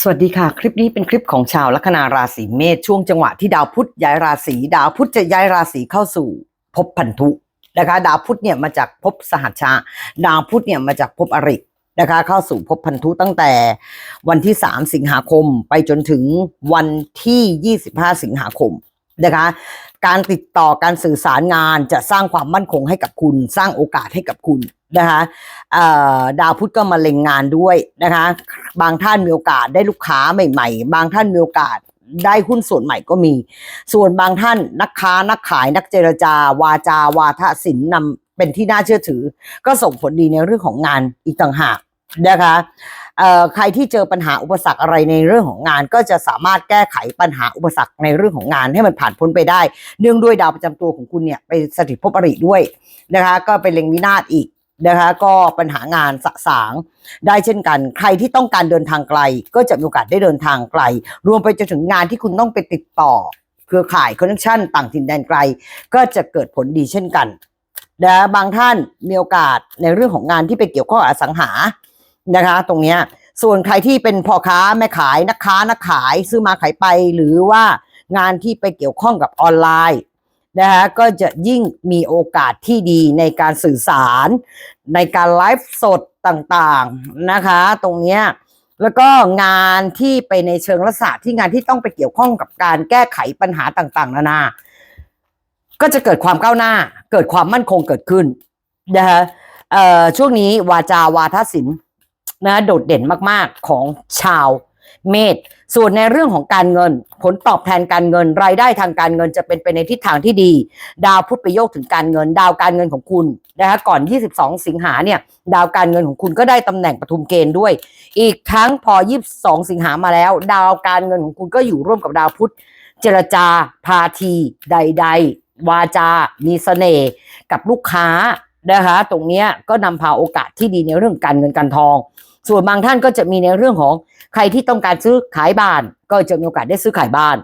สวัสดีค่ะ คลิปนี้เป็นคลิปของชาวลัคนาราศีเมษช่วงจังหวะที่ดาวพุธย้ายราศีดาวพุธจะย้ายราศีเข้าสู่ภพพันธุนะคะ ดาวพุธเนี่ยมาจากภพสหัชชาดาวพุธเนี่ยมาจากภพอรินะคะ เข้าสู่ภพพันธุตั้งแต่วันที่ 3 สิงหาคมไปจนถึงวันที่ 25 สิงหาคมนะคะ การติดต่อการสื่อสารงานจะสร้างความมั่นคงให้กับคุณ สร้างโอกาสให้กับคุณนะคะดาวพุธก็มาเล็งงานด้วยนะคะ บางท่านมีโอกาสได้ลูกค้าใหม่ ๆ บางท่านมีโอกาสได้หุ้นส่วนใหม่ก็มี ส่วนบางท่านนักค้านักขายนักเจรจา วาจา วาทศิลป์นำเป็นที่น่าเชื่อถือ ก็ส่งผลดีในเรื่องของงานอีกต่างหากนะคะ ใครที่เจอปัญหาอุปสรรคอะไรในเรื่องของงาน ก็จะสามารถแก้ไขปัญหาอุปสรรคในเรื่องของงานให้มันผ่านพ้นไปได้ เนื่องด้วยดาวประจำตัวของคุณเนี่ยไปสถิตภพอริด้วยนะคะก็เป็นเล็งวินาศอีกนะคะก็ปัญหางานสะสางได้เช่นกัน ใครที่ต้องการเดินทางไกล ก็จะมีโอกาสได้เดินทางไกล รวมไปจนถึงงานที่คุณต้องไปติดต่อ เครือข่ายคอนเนคชั่นต่างถิ่นแดนไกล ก็จะเกิดผลดีเช่นกันนะบางท่านมีโอกาสในเรื่องของงานที่ไปเกี่ยวข้องกับอสังหา นะคะ ตรงเนี้ยส่วนใครที่เป็นพ่อค้าแม่ขายนักค้านักขายซื้อมาขายไปหรือว่างานที่ไปเกี่ยวข้องกับออนไลน์นะคะก็จะยิ่งมีโอกาสที่ดีในการสื่อสาร ในการไลฟ์สดต่างๆนะคะ ตรงเนี้ยแล้วก็งานที่ไปในเชิงลักษณะที่งานที่ต้องไปเกี่ยวข้องกับการแก้ไขปัญหาต่างๆ นานา ก็จะเกิดความก้าวหน้า เกิดความมั่นคงเกิดขึ้นนะคะช่วงนี้วาจาวาทศิลป์ นะโดดเด่นมากๆของชาวเมษส่วนในเรื่องของการเงิน ผลตอบแทนการเงินรายได้ทางการเงินจะเป็นไปในทิศทางที่ดี ดาวพุธไปโยกถึงการเงิน ดาวการเงินของคุณนะคะก่อน 22 สิงหาเนี่ยดาวการเงินของคุณก็ได้ตำแหน่งปฐุมเกณฑ์ด้วย อีกทั้งพอ 22 สิงหามาแล้ว ดาวการเงินของคุณก็อยู่ร่วมกับดาวพุธ เจรจา พาที ใด ๆ วาจา มีเสน่ห์กับลูกค้านะคะตรงนี้ก็นำพาโอกาสที่ดีในเรื่องการเงินการทอง ส่วนบางท่านก็จะมีในเรื่องของใครที่ต้องการซื้อขายบ้าน ก็จะมีโอกาสได้ซื้อขายบ้าน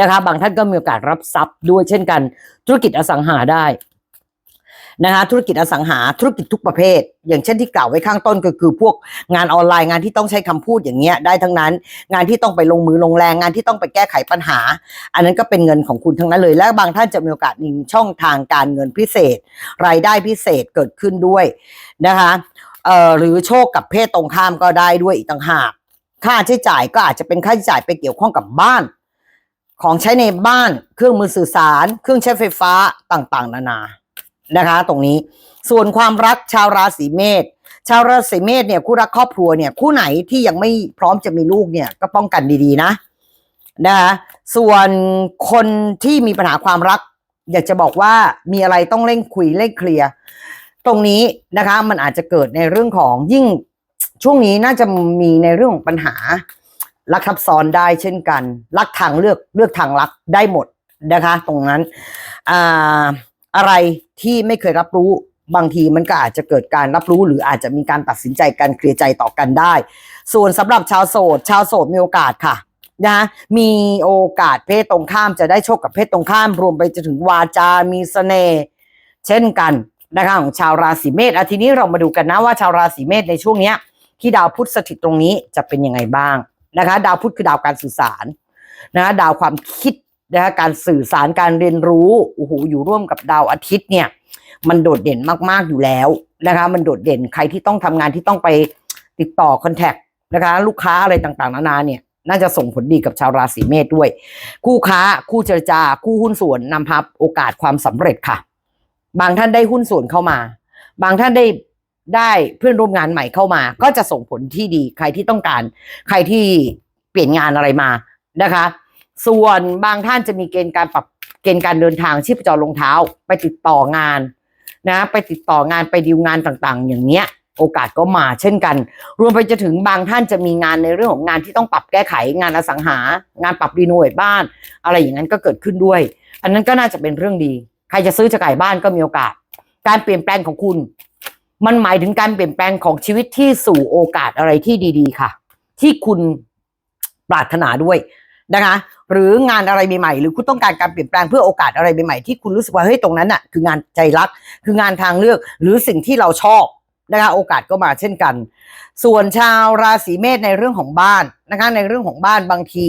นะคะบางท่านก็มีโอกาสรับทรัพย์ด้วยเช่นกัน ธุรกิจอสังหาได้นะคะธุรกิจอสังหาธุรกิจทุกประเภท อย่างเช่นที่กล่าวไว้ข้างต้นก็คือพวกงานออนไลน์งานที่ต้องใช้คำพูดอย่างเงี้ยได้ทั้งนั้น งานที่ต้องไปลงมือลงแรงงานที่ต้องไปแก้ไขปัญหา อันนั้นก็เป็นเงินของคุณทั้งนั้นเลย และบางท่านจะมีโอกาสมีช่องทางการเงินพิเศษ รายได้พิเศษเกิดขึ้นด้วยนะคะ เอ่อหรือโชคกับเพศตรงข้ามก็ได้ด้วยอีกต่างหาก ค่าใช้จ่ายก็อาจจะเป็นค่าใช้จ่ายไปเกี่ยวข้องกับบ้าน ของใช้ในบ้าน เครื่องมือสื่อสาร เครื่องใช้ไฟฟ้าต่างๆ นานานะคะ ตรงนี้ส่วนความรักชาวราศีเมษชาวราศีเมษเนี่ยคู่รักครอบครัวเนี่ยคู่ไหนที่ยังไม่พร้อมจะมีลูกเนี่ยก็ป้องกันดีๆนะนะคะส่วนคนที่มีปัญหาความรัก อยากจะบอกว่ามีอะไรต้องเร่งคุยเร่งเคลียร์ ตรงนี้นะคะมันอาจจะเกิดในเรื่องของยิ่งช่วงนี้น่าจะมีในเรื่องของปัญหา รักทับซ้อนได้เช่นกัน รักทางเลือกเลือกทางรักได้หมดนะคะ ตรงนั้นอ่าอะไรที่ไม่เคยรับรู้บางทีมันก็อาจจะเกิดการรับรู้หรืออาจจะมีการตัดสินใจการเคลียร์ใจต่อกันได้ ส่วนสำหรับชาวโสด ชาวโสดมีโอกาสค่ะนะมีโอกาสเพศตรงข้ามจะได้โชคกับเพศตรงข้าม รวมไปจนถึงวาจา มีเสน่ห์เช่นกัน นะคะของชาวราศีเมษอาทีนี้เรามาดูกันนะว่าชาวราศีเมษในช่วงเนี้ย ที่ดาวพุธสถิตตรงนี้จะเป็นยังไงบ้างนะคะ ดาวพุธคือดาวการสื่อสารนะดาวความคิดนะคะการสื่อสารการเรียนรู้โอ้โหอยู่ร่วมกับดาวอาทิตย์เนี่ย มันโดดเด่นมากๆอยู่แล้วนะคะ มันโดดเด่นใครที่ต้องทำงานที่ต้องไปติดต่อคอนแทคนะคะ ลูกค้าอะไรต่างๆ นานาเนี่ยน่าจะส่งผลดีกับชาวราศีเมษด้วย คู่ค้า คู่เจรจา คู่หุ้นส่วนนำพาโอกาสความสำเร็จค่ะ บางท่านได้หุ้นส่วนเข้ามา บางท่านได้ได้เพื่อนร่วมงานใหม่เข้ามา ก็จะส่งผลที่ดีใครที่ต้องการ ใครที่เปลี่ยนงานอะไรมานะคะ ส่วนบางท่านจะมีเกณฑ์การปรับเกณฑ์การเดินทางชีพจรลงเท้า ไปติดต่องานนะ ไปติดต่องานไปดีลงานต่างๆ อย่างเนี้ย โอกาสก็มาเช่นกัน รวมไปจะถึงบางท่านจะมีงานในเรื่องของงานที่ต้องปรับแก้ไขงานอสังหา งานปรับรีโนเวทบ้าน อะไรอย่างนั้นก็เกิดขึ้นด้วย อันนั้นก็น่าจะเป็นเรื่องดี ใครจะซื้อจะขายบ้านก็มีโอกาส การเปลี่ยนแปลงของคุณ มันหมายถึงการเปลี่ยนแปลงของชีวิตที่สู่โอกาสอะไรที่ดี ๆ ค่ะ ที่คุณปรารถนาด้วยนะคะหรืองานอะไรใหม่ๆหรือคุณต้องการการเปลี่ยนแปลงเพื่อโอกาสอะไรใหม่ๆที่คุณรู้สึกว่าเฮ้ยตรงนั้นน่ะคืองานใจรัก คืองานทางเลือก หรือสิ่งที่เราชอบนะคะโอกาสก็มาเช่นกัน ส่วนชาวราศีเมษในเรื่องของบ้านนะคะในเรื่องของบ้านบางที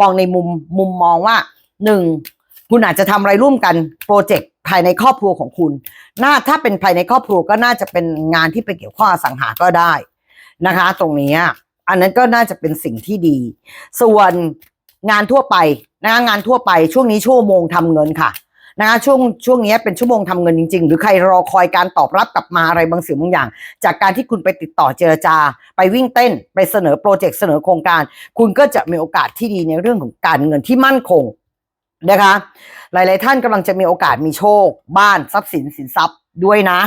มองในมุมมุมมองว่าหนึ่ง คุณอาจจะทำอะไรร่วมกันโปรเจกต์ภายในครอบครัวของคุณ น่าถ้าเป็นภายในครอบครัวก็น่าจะเป็นงานที่ไปเกี่ยวข้องอสังหาก็ได้นะคะ ตรงนี้อันนั้นก็น่าจะเป็นสิ่งที่ดี ส่วนงานทั่วไปนะงานทั่วไปช่วงนี้ชั่วโมงทำเงินค่ะนะคะช่วงช่วงนี้เป็นชั่วโมงทำเงินจริง ๆ หรือใครรอคอยการตอบรับกลับมาอะไรบางสิ่งบางอย่าง จากการที่คุณไปติดต่อเจรจา ไปวิ่งเต้น ไปเสนอโปรเจกต์เสนอโครงการ คุณก็จะมีโอกาสที่ดีในเรื่องของการเงินที่มั่นคง นะคะ หลาย ๆ ท่านกำลังจะมีโอกาสมีโชค บ้านทรัพย์สินสินทรัพย์ด้วยนะ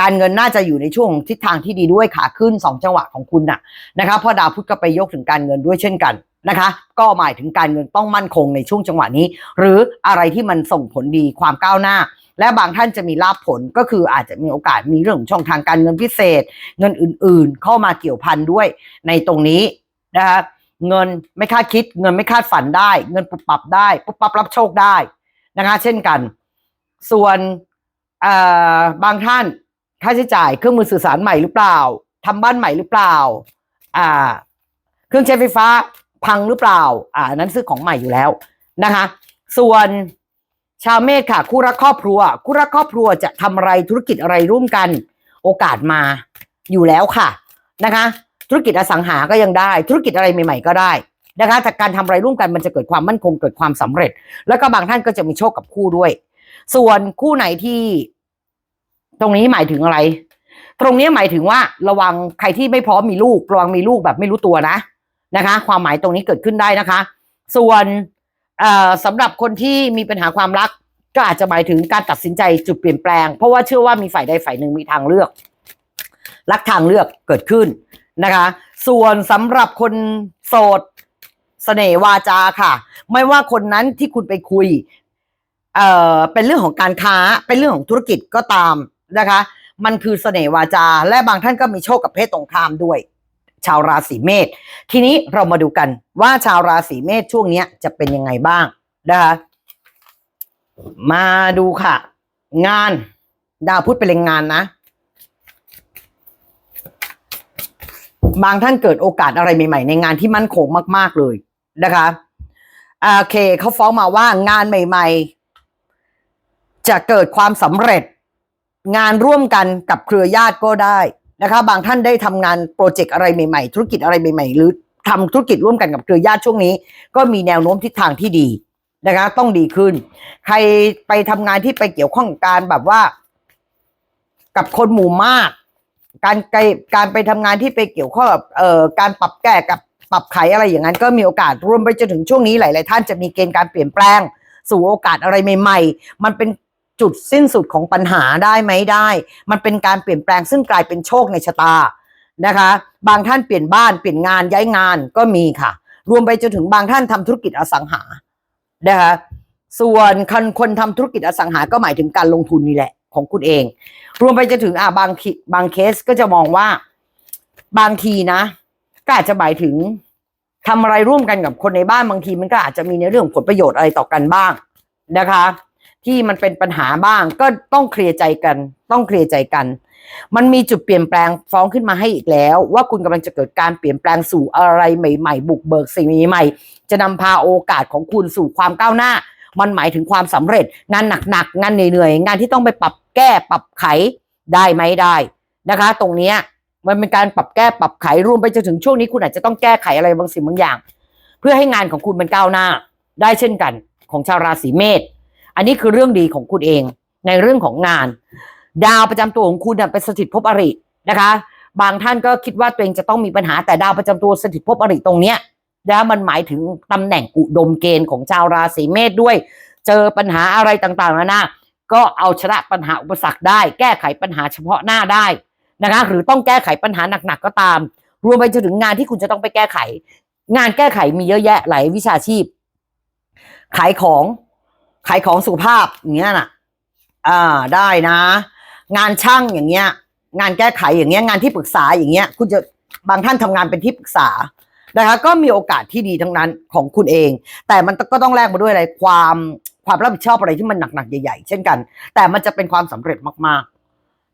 การเงินน่าจะอยู่ในช่วงทิศทางที่ดีด้วยขาขึ้นสองจังหวะของคุณน่ะนะคะพราะดาวพุธก็ไปยกถึงการเงินด้วยเช่นกันนะคะ ก็หมายถึงการเงินต้องมั่นคงในช่วงจังหวะนี้ หรืออะไรที่มันส่งผลดีความก้าวหน้า และบางท่านจะมีลาภผลก็คืออาจจะมีโอกาสมีเรื่องของช่องทางการเงินพิเศษ เงินอื่น ๆ เข้ามาเกี่ยวพันด้วยในตรงนี้นะคะ เงินไม่คาดคิด เงินไม่คาดฝันได้ เงินปุบปับได้ปุบปับรับโชคได้นะคะ เช่นกัน ส่วนบางท่านค่าใช้จ่ายเครื่องมือสื่อสารใหม่หรือเปล่าทำบ้านใหม่หรือเปล่า อ่า เครื่องใช้ไฟฟ้าพังหรือเปล่า อ่านั้นซื้อของใหม่อยู่แล้วนะคะ ส่วนชาวเมษค่ะ คู่รักครอบครัว คู่รักครอบครัวจะทำอะไรธุรกิจอะไรร่วมกัน โอกาสมาอยู่แล้วค่ะนะคะ ธุรกิจอสังหาก็ยังได้ ธุรกิจอะไรใหม่ๆก็ได้นะคะแต่การทำอะไรร่วมกันมันจะเกิดความมั่นคงเกิดความสำเร็จ แล้วก็บางท่านก็จะมีโชคกับคู่ด้วย ส่วนคู่ไหนที่ ตรงนี้หมายถึงอะไร ตรงนี้หมายถึงว่าระวังใครที่ไม่พร้อมมีลูกระวังมีลูกแบบไม่รู้ตัวนะนะคะ ความหมายตรงนี้เกิดขึ้นได้นะคะ ส่วนเอ่อสำหรับคนที่มีปัญหาความรัก ก็อาจจะหมายถึงการตัดสินใจจุดเปลี่ยนแปลง เพราะว่าเชื่อว่ามีฝ่ายใดฝ่ายหนึ่งมีทางเลือก รักทางเลือกเกิดขึ้น นะคะ ส่วนสำหรับคนโสดเสน่ห์วาจาค่ะ ไม่ว่าคนนั้นที่คุณไปคุย เอ่อ เป็นเรื่องของการค้า เป็นเรื่องของธุรกิจก็ตามนะคะ มันคือเสน่ห์วาจา และบางท่านก็มีโชคกับเพศตรงข้ามด้วย ชาวราศีเมษ ทีนี้เรามาดูกันว่าชาวราศีเมษช่วงนี้จะเป็นยังไงบ้างนะคะ มาดูค่ะ งาน ดาวพุธเป็นเรงงานนะ บางท่านเกิดโอกาสอะไรใหม่ ๆ ในงานที่มั่นคงมาก ๆเลยนะคะอ่าโอเคเขาฟ้องมาว่างานใหม่ ๆ จะเกิดความสำเร็จ งานร่วมกันกับเครือญาติก็ได้นะคะ บางท่านได้ทำงานโปรเจกต์อะไรใหม่ ๆ ธุรกิจอะไรใหม่ ๆ หรือทำธุรกิจร่วมกันกับเครือญาติช่วงนี้ ก็มีแนวโน้มทิศทางที่ดีนะคะ ต้องดีขึ้น ใครไปทำงานที่ไปเกี่ยวข้องกับการแบบว่า กับคนหมู่มาก การไกการไปทำงานที่ไปเกี่ยวข้องกับเอ่อการปรับแก้กับปรับไขอะไรอย่างนั้นก็มีโอกาสรวมไปจนถึงช่วงนี้หลาย ๆ ท่านจะมีเกณฑ์การเปลี่ยนแปลง สู่โอกาสอะไรใหม่ ๆ มันเป็นจุดสิ้นสุดของปัญหาได้ไหมได้ มันเป็นการเปลี่ยนแปลงซึ่งกลายเป็นโชคในชะตานะคะ บางท่านเปลี่ยนบ้านเปลี่ยนงานย้ายงานก็มีค่ะ รวมไปจนถึงบางท่านทำธุรกิจอสังหานะคะส่วนคนคนทำธุรกิจอสังหาก็หมายถึงการลงทุนนี่แหละ ของคุณเอง รวมไปจนถึงอ่าบางทีบางเคสก็จะมองว่าบางทีนะ ก็อาจจะหมายถึงทำอะไรร่วมกันกับคนในบ้านบางทีมันก็อาจจะมีในเรื่องผลประโยชน์อะไรต่อกันบ้างนะคะ ที่มันเป็นปัญหาบ้างก็ต้องเคลียร์ใจกัน ต้องเคลียร์ใจกัน มันมีจุดเปลี่ยนแปลงฟ้องขึ้นมาให้อีกแล้ว ว่าคุณกำลังจะเกิดการเปลี่ยนแปลงสู่อะไรใหม่ ๆ บุกเบิกสิ่งใหม่ๆจะนำพาโอกาสของคุณสู่ความก้าวหน้า มันหมายถึงความสำเร็จ งานหนักๆงานเหนื่อยๆงานที่ต้องไปปรับแก้ปรับไขได้ไหมได้นะคะ ตรงเนี้มันเป็นการปรับแก้ปรับไขรวมไปจนถึงช่วงนี้คุณอาจจะต้องแก้ไขอะไรบางสิ่งบางอย่าง เพื่อให้งานของคุณมันก้าวหน้า ได้เช่นกันของชาวราศีเมษอันนี้คือเรื่องดีของคุณเองในเรื่องของงาน ดาวประจำตัวของคุณเป็นสถิตภพอรินะคะ บางท่านก็คิดว่าตัวเองจะต้องมีปัญหาแต่ดาวประจำตัวสถิตภพอริตรงเนี้ย นะมันหมายถึงตำแหน่งอุดมเกณฑ์ของชาวราศีเมษด้วย เจอปัญหาอะไรต่างๆนานาก็เอาชนะปัญหาอุปสรรคได้ แก้ไขปัญหาเฉพาะหน้าได้นะคะ หรือต้องแก้ไขปัญหาหนักๆก็ตาม รวมไปจนถึงงานที่คุณจะต้องไปแก้ไข งานแก้ไขมีเยอะแยะหลายวิชาชีพ ขายของขายของสุขภาพอย่างเงี้ยน่ะ อ่าได้นะ งานช่างอย่างเงี้ย งานแก้ไขอย่างเงี้ยงานที่ปรึกษาอย่างเงี้ย คุณจะบางท่านทำงานเป็นที่ปรึกษา นะคะก็มีโอกาสที่ดีทั้งนั้นของคุณเอง แต่มันก็ต้องแลกมาด้วยอะไรความความรับผิดชอบอะไรที่มันหนักๆใหญ่ๆ เช่นกัน แต่มันจะเป็นความสำเร็จมาก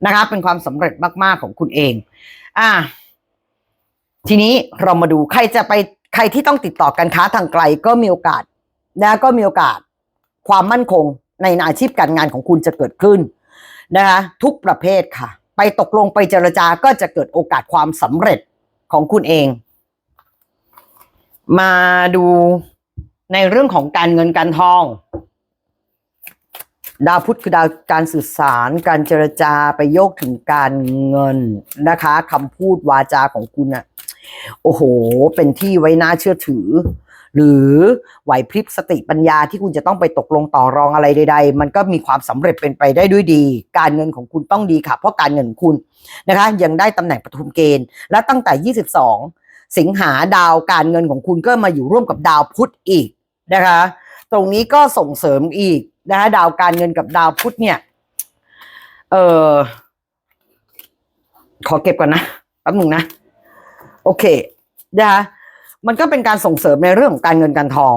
นะคะ เป็นความสำเร็จมากๆของคุณเอง อ่า ทีนี้เรามาดูใครจะไปใครที่ต้องติดต่อการค้าทางไกลก็มีโอกาสนะก็มีโอกาสความมั่นคงในอาชีพการงานของคุณจะเกิดขึ้นนะคะทุกประเภทค่ะ ไปตกลงไปเจรจาก็จะเกิดโอกาสความสำเร็จของคุณเอง มาดูในเรื่องของการเงินการทอง ดาวพุธคือดาวการสื่อสาร การเจรจาไปโยกถึงการเงินนะคะคำพูดวาจาของคุณอะโอ้โห เป็นที่ไว้น่าเชื่อถือ หรือไหวพริบสติปัญญาที่คุณจะต้องไปตกลงต่อรองอะไรใด ๆ มันก็มีความสำเร็จเป็นไปได้ด้วยดี การเงินของคุณต้องดีค่ะ เพราะการเงินของคุณนะคะ ยังได้ตำแหน่งปฐุมเกณฑ์ และตั้งแต่ 22 สิงหาดาวการเงินของคุณก็มาอยู่ร่วมกับดาวพุธอีกนะคะ ตรงนี้ก็ส่งเสริมอีกนะคะดาวการเงินกับดาวพุธเนี่ย เออขอเก็บก่อนนะแป๊บหนึ่งนะ โอเคนะคะมันก็เป็นการส่งเสริมในเรื่องของการเงินการทอง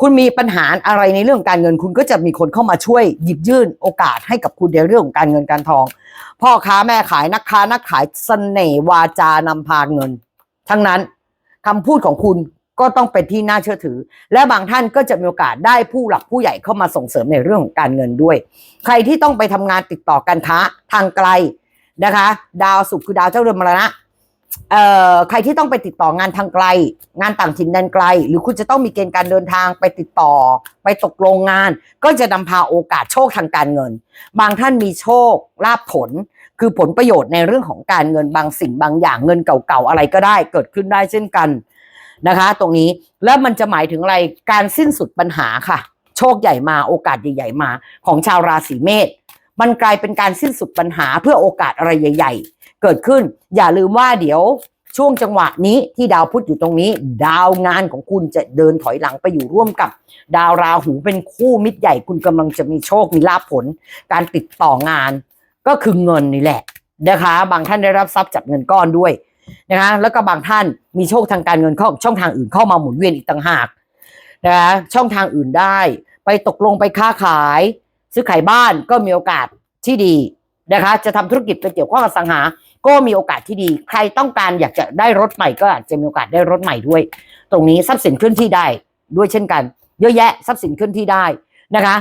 คุณมีปัญหาอะไรในเรื่องของการเงินคุณก็จะมีคนเข้ามาช่วยหยิบยื่นโอกาสให้กับคุณในเรื่องของการเงินการทอง พ่อค้าแม่ขายนักค้านักขายเสน่ห์วาจานำพาเงิน ทั้งนั้นคำพูดของคุณก็ต้องเป็นที่น่าเชื่อถือ และบางท่านก็จะมีโอกาสได้ผู้หลักผู้ใหญ่เข้ามาส่งเสริมในเรื่องของการเงินด้วย ใครที่ต้องไปทำงานติดต่อการค้าทางไกลนะคะ ดาวศุกร์คือดาวเจ้าเรือนมรณะเอ่อใครที่ต้องไปติดต่องานทางไกล งานต่างถิ่นแดนไกล หรือคุณจะต้องมีเกณฑ์การเดินทางไปติดต่อ ไปตกลงงาน ก็จะนำพาโอกาสโชคทางการเงิน บางท่านมีโชคลาภผล คือผลประโยชน์ในเรื่องของการเงินบางสิ่งบางอย่างเงินเก่าๆอะไรก็ได้เกิดขึ้นได้เช่นกันนะคะ ตรงนี้แล้วมันจะหมายถึงอะไรการสิ้นสุดปัญหาค่ะ โชคใหญ่มาโอกาสใหญ่ๆมา ของชาวราศีเมษมันกลายเป็นการสิ้นสุดปัญหาเพื่อโอกาสอะไรใหญ่ ๆ เกิดขึ้น อย่าลืมว่าเดี๋ยวช่วงจังหวะนี้ที่ดาวพุธอยู่ตรงนี้ ดาวงานของคุณจะเดินถอยหลังไปอยู่ร่วมกับ ดาวราหูเป็นคู่มิตรใหญ่คุณกำลังจะมีโชคมีลาภผล การติดต่องาน ก็คือเงินนี่แหละนะคะ บางท่านได้รับทรัพย์จากเงินก้อนด้วยนะคะแล้วก็บางท่านมีโชคทางการเงินเข้าช่องทางอื่นเข้ามาหมุนเวียนอีกต่างหากนะคะช่องทางอื่นได้ ไปตกลงไปค้าขาย ซื้อขายบ้านก็มีโอกาสที่ดีนะคะ จะทำธุรกิจไปเกี่ยวข้องกับสังหา ก็มีโอกาสที่ดี ใครต้องการอยากจะได้รถใหม่ก็อาจจะมีโอกาสได้รถใหม่ด้วย ตรงนี้ทรัพย์สินเคลื่อนที่ได้ด้วยเช่นกัน เยอะแยะทรัพย์สินเคลื่อนที่ได้นะคะ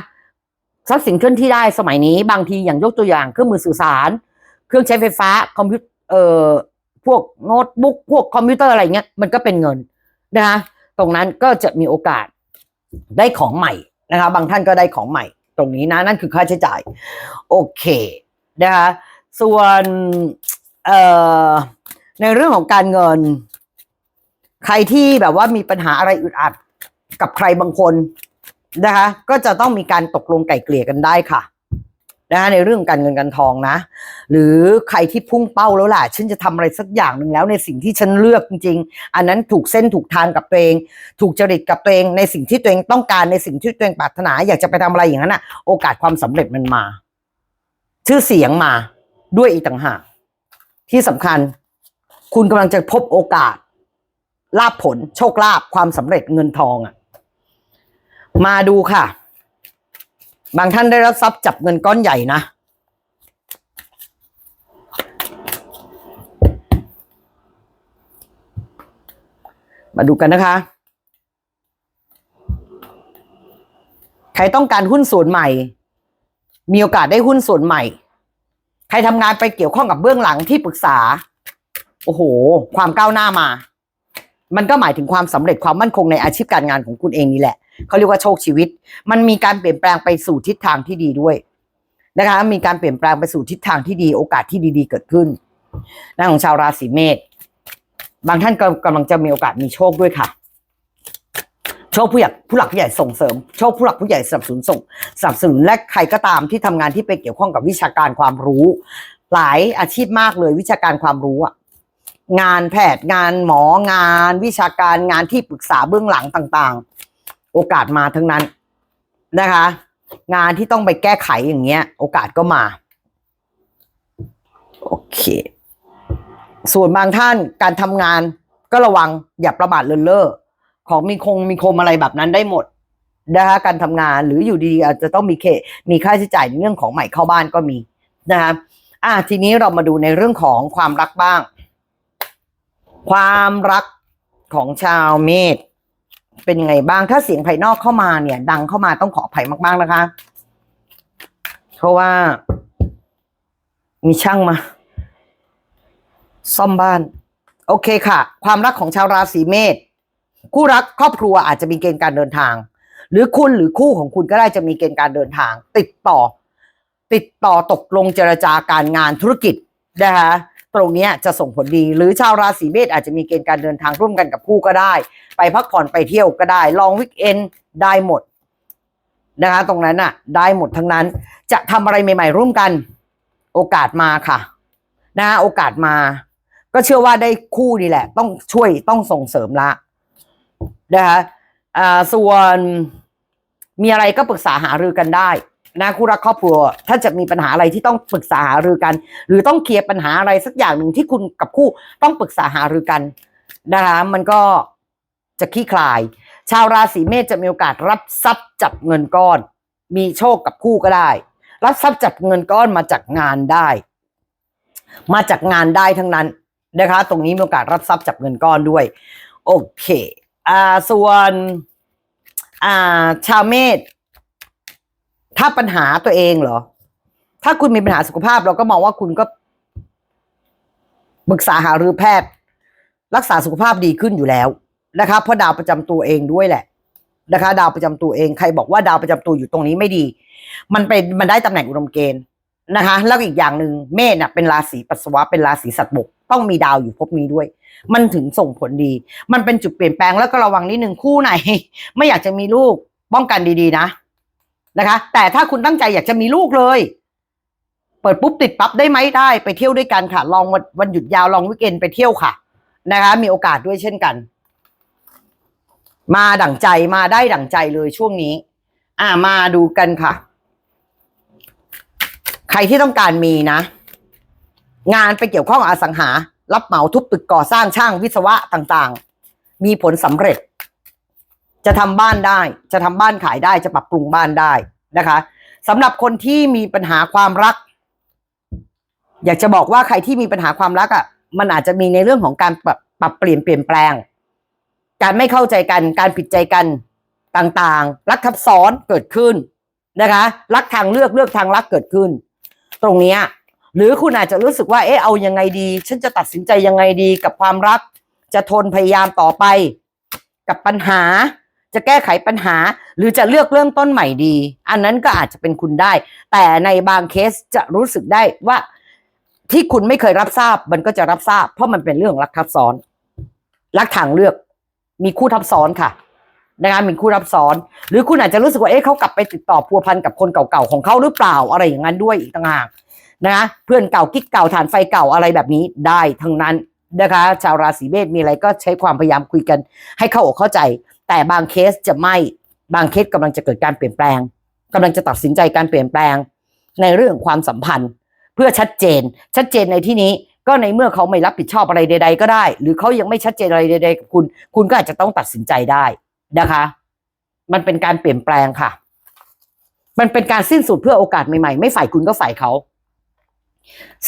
ทรัพย์สินเคลื่อนที่ได้สมัยนี้บางทีอย่างยกตัวอย่างเครื่องมือสื่อสาร เครื่องใช้ไฟฟ้าคอมพิวเอ่อพวกโน้ตบุ๊กพวกคอมพิวเตอร์อะไรเงี้ยมันก็เป็นเงินนะคะตรงนั้นก็จะมีโอกาสได้ของใหม่นะคะ บางท่านก็ได้ของใหม่ ตรงนี้นะนั่นคือค่าใช้จ่าย โอเคนะคะส่วนเอ่อในเรื่องของการเงิน ใครที่แบบว่ามีปัญหาอะไรอึดอัดกับใครบางคน นะคะ ก็จะต้องมีการตกลงไก่เกลี่ยกันได้ค่ะนะคะในเรื่องการเงินการทองนะ หรือใครที่พุ่งเป้าแล้วล่ะฉันจะทำอะไรสักอย่างหนึ่งแล้วในสิ่งที่ฉันเลือกจริง ๆ อันนั้นถูกเส้นถูกทางกับตัวเอง ถูกจริตกับตัวเอง ในสิ่งที่ตัวเองต้องการในสิ่งที่ตัวเองปรารถนาอยากจะไปทำอะไรอย่างนั้นอะ โอกาสความสำเร็จมันมา ชื่อเสียงมาด้วยอีกต่างหากที่สำคัญ คุณกำลังจะพบโอกาสลาภผลโชคลาภความสำเร็จเงินทองอะ มาดูค่ะ บางท่านได้รับทรัพย์จับเงินก้อนใหญ่นะ มาดูกันนะคะ ใครต้องการหุ้นส่วนใหม่ มีโอกาสได้หุ้นส่วนใหม่ ใครทำงานไปเกี่ยวข้องกับเบื้องหลังที่ปรึกษา โอ้โห ความก้าวหน้ามา มันก็หมายถึงความสำเร็จความมั่นคงในอาชีพการงานของคุณเองนี่แหละ เขาเรียกว่าโชคชีวิต มันมีการเปลี่ยนแปลงไปสู่ทิศทางที่ดีด้วยนะคะ มีการเปลี่ยนแปลงไปสู่ทิศทางที่ดี โอกาสที่ดี ๆ เกิดขึ้นนะของชาวราศีเมษบางท่านก็กำลังจะมีโอกาสมีโชคด้วยค่ะ โชคผู้ใหญ่ผู้หลักผู้ใหญ่ส่งเสริม โชคผู้หลักผู้ใหญ่สนับสนุนส่งสนับสนุนและใครก็ตามที่ทำงานที่ไปเกี่ยวข้องกับวิชาการความรู้ หลายอาชีพมากเลยวิชาการความรู้อะงานแพทย์งานหมองาน วิชาการงานที่ปรึกษาเบื้องหลังต่างๆ โอกาสมาทั้งนั้นนะคะ งานที่ต้องไปแก้ไขอย่างเงี้ย โอกาสก็มา โอเค ส่วนบางท่านการทำงานก็ระวังอย่าประมาทเลินเล่อของมีคงมีคมอะไรแบบนั้นได้หมดนะคะการทำงานหรืออยู่ดีอาจจะต้องมีเคมีค่าใช้จ่ายในเรื่องของใหม่เข้าบ้านก็มีนะคะอะทีนี้เรามาดูในเรื่องของความรักบ้าง ความรักของชาวเมษ เป็นยังไงบ้างถ้าเสียงภายนอกเข้ามาเนี่ย ดังเข้ามาต้องขออภัยมาก ๆ นะคะ เพราะว่า มีช่างมา ซ่อมบ้าน โอเคค่ะ ความรักของชาวราศีเมษคู่รักครอบครัวอาจจะมีเกณฑ์การเดินทาง หรือคุณหรือคู่ของคุณก็ได้จะมีเกณฑ์การเดินทาง ติดต่อ ติดต่อตกลงเจรจาการงานธุรกิจนะคะ ตรงนี้จะส่งผลดี หรือชาวราศีเมษอาจจะมีเกณฑ์การเดินทางร่วมกันกับคู่ก็ได้ ไปพักผ่อนไปเที่ยวก็ได้ ลองวิกเอนได้หมดนะคะ ตรงนั้นน่ะ ได้หมดทั้งนั้น จะทำอะไรใหม่ ๆ ร่วมกัน โอกาสมาค่ะนะโอกาสมา ก็เชื่อว่าได้คู่นี่แหละ ต้องช่วยต้องส่งเสริมละนะคะอ่าส่วนมีอะไรก็ปรึกษาหารือกันได้ นะคู่รักครอบครัว ถ้าจะมีปัญหาอะไรที่ต้องปรึกษาหารือกัน หรือต้องเคลียร์ปัญหาอะไรสักอย่างหนึ่งที่คุณกับคู่ต้องปรึกษาหารือกันนะคะมันก็จะคลี่คลาย ชาวราศีเมษจะมีโอกาสรับทรัพย์จับเงินก้อน มีโชคกับคู่ก็ได้ รับทรัพย์จับเงินก้อนมาจากงานได้ มาจากงานได้ทั้งนั้นนะคะ ตรงนี้มีโอกาสรับทรัพย์จับเงินก้อนด้วย โอเคอ่าส่วนอ่าชาวเมษ ถ้าปัญหาตัวเองเหรอ ถ้าคุณมีปัญหาสุขภาพเราก็มองว่าคุณก็ปรึกษาหารือแพทย์ รักษาสุขภาพดีขึ้นอยู่แล้วนะคะเพราะดาวประจำตัวเองด้วยแหละนะคะ ดาวประจำตัวเองใครบอกว่าดาวประจำตัวอยู่ตรงนี้ไม่ดี มันเป็นมันได้ตำแหน่งอุดมเกณฑ์นะคะ แล้วอีกอย่างหนึ่งเมษน่ะเป็นราศีปัสสาวะเป็นราศีสัตว์บกต้องมีดาวอยู่ภพนี้ด้วย มันถึงส่งผลดี มันเป็นจุดเปลี่ยนแปลงแล้วก็ระวังนิดนึงคู่ไหน ไม่อยากจะมีลูกป้องกันดีๆนะ นะคะ แต่ถ้าคุณตั้งใจอยากจะมีลูกเลย เปิดปุ๊บติดปั๊บได้ไหมได้ไปเที่ยวด้วยกันค่ะ ลองวันวันหยุดยาวลองวิกเอนไปเที่ยวค่ะ นะคะ มีโอกาสด้วยเช่นกัน มาดั่งใจมาได้ดั่งใจเลยช่วงนี้ อ่ามาดูกันค่ะ ใครที่ต้องการมีนะ งานไปเกี่ยวข้องอสังหา รับเหมาทุบตึกก่อสร้างช่างวิศวะต่าง ๆ มีผลสำเร็จ จะทำบ้านได้ จะทำบ้านขายได้จะปรับปรุงบ้านได้นะคะสำหรับคนที่มีปัญหาความรัก อยากจะบอกว่าใครที่มีปัญหาความรักอะ มันอาจจะมีในเรื่องของการปรับปรับเปลี่ยนเปลี่ยนแปลง การไม่เข้าใจกันการผิดใจกันต่างๆ รักทับซ้อนเกิดขึ้นนะคะ รักทางเลือกเลือกทางรักเกิดขึ้น ตรงเนี้ยหรือคุณอาจจะรู้สึกว่า เอ๊ะเอายังไงดี ฉันจะตัดสินใจยังไงดีกับความรัก จะทนพยายามต่อไป กับปัญหา จะแก้ไขปัญหา หรือจะเลือกเริ่มต้นใหม่ดี อันนั้นก็อาจจะเป็นคุณได้ แต่ในบางเคสจะรู้สึกได้ว่า ที่คุณไม่เคยรับทราบ มันก็จะรับทราบ เพราะมันเป็นเรื่องรักทับซ้อนรักทางเลือก มีคู่ทับซ้อนค่ะนะคะมีคู่ทับซ้อน หรือคุณอาจจะรู้สึกว่าเอ๊ะเขากลับไปติดต่อพัวพันกับคนเก่าๆของเขาหรือเปล่าอะไรอย่างนั้นด้วยอีกต่างหากนะเพื่อนเก่ากิ๊กเก่าฐานไฟเก่าอะไรแบบนี้ได้ทั้งนั้นนะคะ ชาวราศีเมษมีอะไรก็ใช้ความพยายามคุยกันให้เข้าอกเข้าใจ แต่บางเคสจะไม่บางเคสกำลังจะเกิดการเปลี่ยนแปลงกำลังจะตัดสินใจการเปลี่ยนแปลง ในเรื่องความสัมพันธ์ เพื่อชัดเจน ชัดเจนในที่นี้ก็ในเมื่อเขาไม่รับผิดชอบอะไรใด ๆ ก็ได้ หรือเขายังไม่ชัดเจนอะไรใด ๆ กับคุณ คุณก็อาจจะต้องตัดสินใจได้นะคะ มันเป็นการเปลี่ยนแปลงค่ะ มันเป็นการสิ้นสุดเพื่อโอกาสใหม่ๆ ไม่ฝ่ายคุณก็ฝ่ายเขา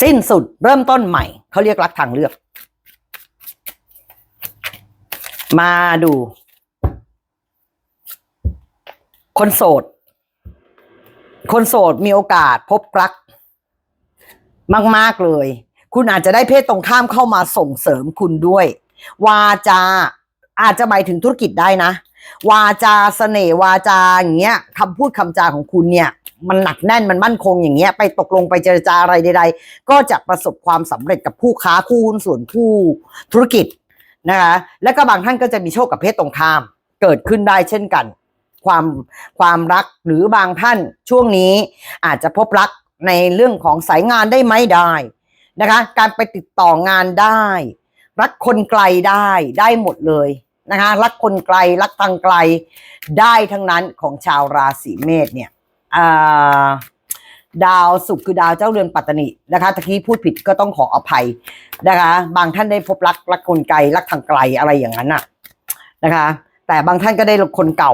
สิ้นสุดเริ่มต้นใหม่ เขาเรียกรักทางเลือก มาดู คนโสด คนโสดมีโอกาสพบรัก มาก ๆ เลย คุณอาจจะได้เพศตรงข้ามเข้ามาส่งเสริมคุณด้วย วาจาอาจจะหมายถึงธุรกิจได้นะ วาจาเสน่ห์วาจาอย่างเงี้ยคำพูดคำจาของคุณเนี่ย มันหนักแน่นมันมั่นคงอย่างเงี้ย ไปตกลงไปเจรจาอะไรใด ๆ ก็จะประสบความสำเร็จกับผู้ค้าคู่หุ้นส่วนผู้ธุรกิจนะคะ และก็บางท่านก็จะมีโชคกับเพศตรงข้ามเกิดขึ้นได้เช่นกัน ความความรักหรือบางท่านช่วงนี้อาจจะพบรักในเรื่องของสายงานได้ไหมได้นะคะ การไปติดต่องานได้ รักคนไกลได้ได้หมดเลยนะคะ รักคนไกลรักทางไกลได้ทั้งนั้นของชาวราศีเมษเนี่ยดาวศุกคือดาวเจ้าเรือนปัตตนินะคะตะกี้พูดผิดก็ต้องขออภัยนะคะ บางท่านได้พบรักรักคนไกลรักทางไกลอะไรอย่างนั้นน่ะนะคะ แต่บางท่านก็ได้คนเก่า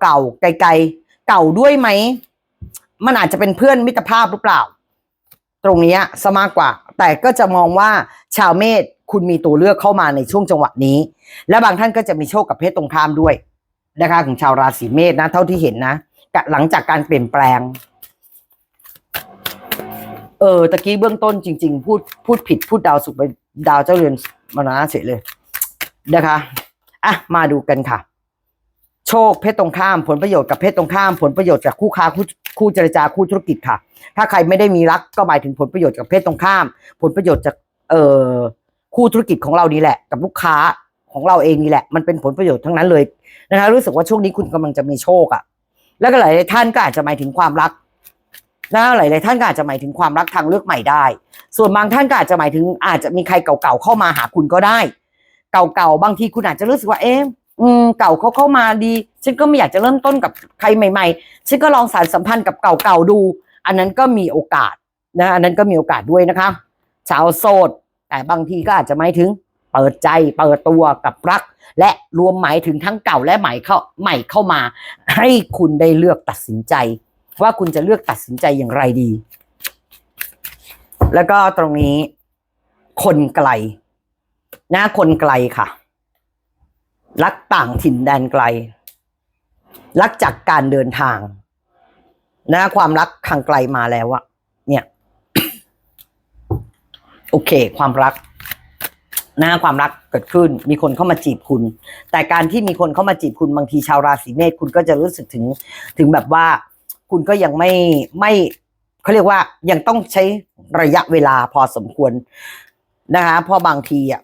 เก่าๆไกลๆเก่าด้วยไหมมันอาจจะเป็นเพื่อนมิตรภาพหรือเปล่า ตรงนี้ยซะมากกว่า แต่ก็จะมองว่าชาวเมษคุณมีตัวเลือกเข้ามาในช่วงจังหวะนี้ และบางท่านก็จะมีโชคกับเพศตรงข้ามด้วยนะคะของชาวราศีเมษนะ เท่าที่เห็นนะหลังจากการเปลี่ยนแปลง เออตะกี้เบื้องต้นจริง ๆ พูดพูดผิดพูดดาวสุกไปดาวเจ้าเรือนมรณะเฉยเลยนะคะอะมาดูกันค่ะ โชคเพศตรงข้ามผลประโยชน์กับเพศตรงข้าม ผลประโยชน์จากคู่ค้าคู่คู่เจรจาคู่ธุรกิจค่ะ ถ้าใครไม่ได้มีรักก็หมายถึงผลประโยชน์จากเพศตรงข้าม ผลประโยชน์จากเอ่อคู่ธุรกิจของเรานี่แหละ กับลูกค้าของเราเองนี่แหละ มันเป็นผลประโยชน์ทั้งนั้นเลยนะคะรู้สึกว่าช่วงนี้คุณกำลังจะมีโชคอะแล้วก็หลายท่านก็อาจจะหมายถึงความรักนะหลายๆท่านก็อาจจะหมายถึงความรักทางเลือกใหม่ได้ ส่วนบางท่านก็อาจจะหมายถึงอาจจะมีใครเก่าๆเข้ามาหาคุณก็ได้ เก่าๆบางทีคุณอาจจะรู้สึกว่าเอ๊ะ อืมเก่าเขาเข้ามาดี ฉันก็ไม่อยากจะเริ่มต้นกับใครใหม่ ๆ ฉันก็ลองสารสัมพันธ์กับเก่าๆดู อันนั้นก็มีโอกาสนะอันนั้นก็มีโอกาสด้วยนะคะ ชาวโสด แต่บางทีก็อาจจะหมายถึง เปิดใจเปิดตัวกับรัก และรวมหมายถึงทั้งเก่าและใหม่เข้าใหม่เข้ามา ให้คุณได้เลือกตัดสินใจ ว่าคุณจะเลือกตัดสินใจอย่างไรดี แล้วก็ตรงนี้ คนไกลนะคนไกลค่ะ รักต่างถิ่นแดนไกล รักจากการเดินทาง นะ ความรักทางไกลมาแล้วอะเนี่ย โอเค ความรักนะความรักเกิดขึ้น มีคนเข้ามาจีบคุณ แต่การที่มีคนเข้ามาจีบคุณบางทีชาวราศีเมษคุณก็จะรู้สึกถึง ถึงแบบว่า คุณก็ยังไม่ไม่เขาเรียกว่ายังต้องใช้ระยะเวลาพอสมควรนะคะเพราะบางทีอะ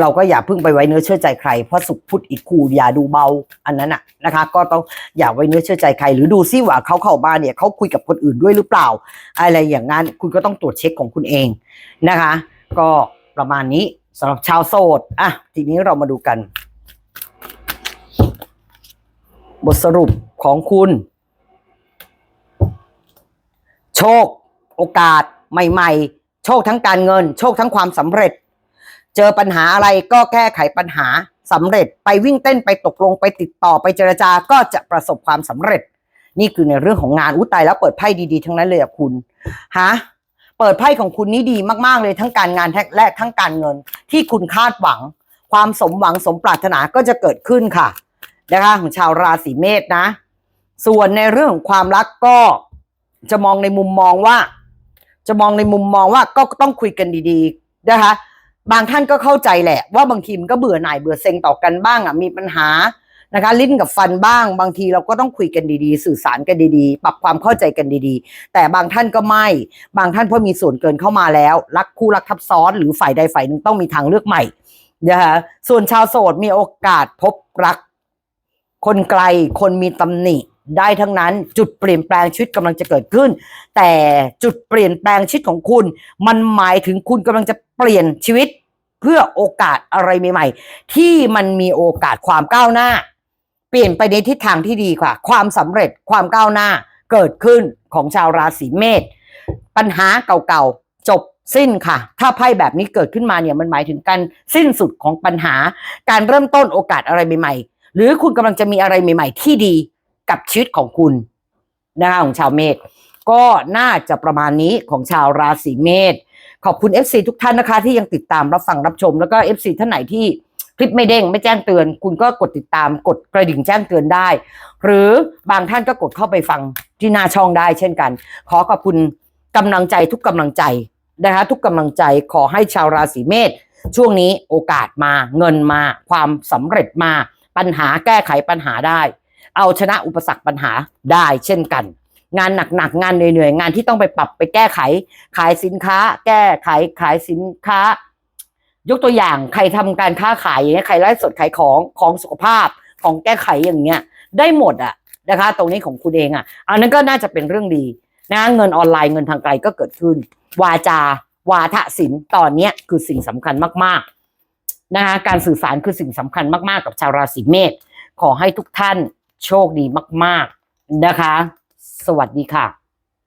เราก็อย่าเพิ่งไปไว้เนื้อเชื่อใจใครเพราะสุขพุทธอีกคูอย่าดูเบาอันนั้นอะนะคะ ก็ต้องอย่าไว้เนื้อเชื่อใจใคร หรือดูซิว่าเขาเข้ามาเนี่ยเขาคุยกับคนอื่นด้วยหรือเปล่า อะไรอย่างนั้นคุณก็ต้องตรวจเช็คของคุณเองนะคะ ก็ประมาณนี้สำหรับชาวโสดอะทีนี้เรามาดูกัน บทสรุปของคุณ โชค โอกาส ใหม่ ๆ โชคทั้งการเงิน โชคทั้งความสำเร็จ เจอปัญหาอะไรก็แก้ไขปัญหาสำเร็จไปวิ่งเต้นไปตกลงไปติดต่อไปเจรจาก็จะประสบความสำเร็จ นี่คือในเรื่องของงานอุ้ตายแล้วเปิดไพ่ดีๆทั้งนั้นเลยอะคุณฮะเปิดไพ่ของคุณนี่ดีมากๆเลยทั้งการงานและทั้งการเงิน ที่คุณคาดหวัง ความสมหวังสมปรารถนาก็จะเกิดขึ้นค่ะนะคะของชาวราศีเมษนะ ส่วนในเรื่องของความรักก็จะมองในมุมมองว่า จะมองในมุมมองว่าก็ต้องคุยกันดีๆนะคะ บางท่านก็เข้าใจแหละ ว่าบางทีมันก็เบื่อหน่ายเบื่อเซ็งต่อกันบ้างอะมีปัญหานะคะลิ้นกับฟันบ้าง บางทีเราก็ต้องคุยกันดีๆ สื่อสารกันดีๆ ปรับความเข้าใจกันดีๆ แต่บางท่านก็ไม่ บางท่านเพราะมีส่วนเกินเข้ามาแล้ว รักคู่รักทับซ้อนหรือฝ่ายใดฝ่ายหนึ่งต้องมีทางเลือกใหม่นะคะส่วนชาวโสดมีโอกาสพบรัก คนไกลคนมีตำหนิ ได้ทั้งนั้นจุดเปลี่ยนแปลงชีวิตกำลังจะเกิดขึ้น แต่จุดเปลี่ยนแปลงชีวิตของคุณ มันหมายถึงคุณกำลังจะเปลี่ยนชีวิต เพื่อโอกาสอะไรใหม่ๆ ที่มันมีโอกาสความก้าวหน้า เปลี่ยนไปในทิศทางที่ดีค่ะความสำเร็จความก้าวหน้าเกิดขึ้นของชาวราศีเมษปัญหาเก่าๆจบสิ้นค่ะ ถ้าไพ่แบบนี้เกิดขึ้นมาเนี่ยมันหมายถึงการสิ้นสุดของปัญหา การเริ่มต้นโอกาสอะไรใหม่ๆ หรือคุณกำลังจะมีอะไรใหม่ ๆ ที่ดี กับชีวิตของคุณนะคะของชาวเมษก็น่าจะประมาณนี้ของชาวราศีเมษขอบคุณ FC ทุกท่านนะคะ ที่ยังติดตามรับฟังรับชม แล้วก็ FC ท่านไหนที่คลิปไม่เด้งไม่แจ้งเตือน คุณก็กดติดตามกดกระดิ่งแจ้งเตือนได้ หรือบางท่านก็กดเข้าไปฟังที่หน้าช่องได้เช่นกัน ขอขอบคุณกำลังใจทุกกำลังใจนะคะทุกกำลังใจขอให้ชาวราศีเมษช่วงนี้โอกาสมาเงินมาความสำเร็จมาปัญหาแก้ไขปัญหาได้ เอาชนะอุปสรรคปัญหาได้เช่นกัน งานหนักๆงานเหนื่อยๆงานที่ต้องไปปรับไปแก้ไข ขายสินค้า แก้ไขขายสินค้า ยกตัวอย่างใครทำการค้าขายอย่างเงี้ยใครไลฟ์สดขายของของสุขภาพของแก้ไขอย่างเงี้ย ได้หมดอะนะคะ ตรงนี้ของคุณเองอะอันนั้นก็น่าจะเป็นเรื่องดีนะเงินออนไลน์เงินทางไกลก็เกิดขึ้น วาจา วาทศิลป์ตอนนี้คือสิ่งสำคัญมากๆนะคะการสื่อสารคือสิ่งสำคัญมากๆ กับชาวราศีเมษขอให้ทุกท่าน โชคดีมาก ๆนะคะ สวัสดีค่ะ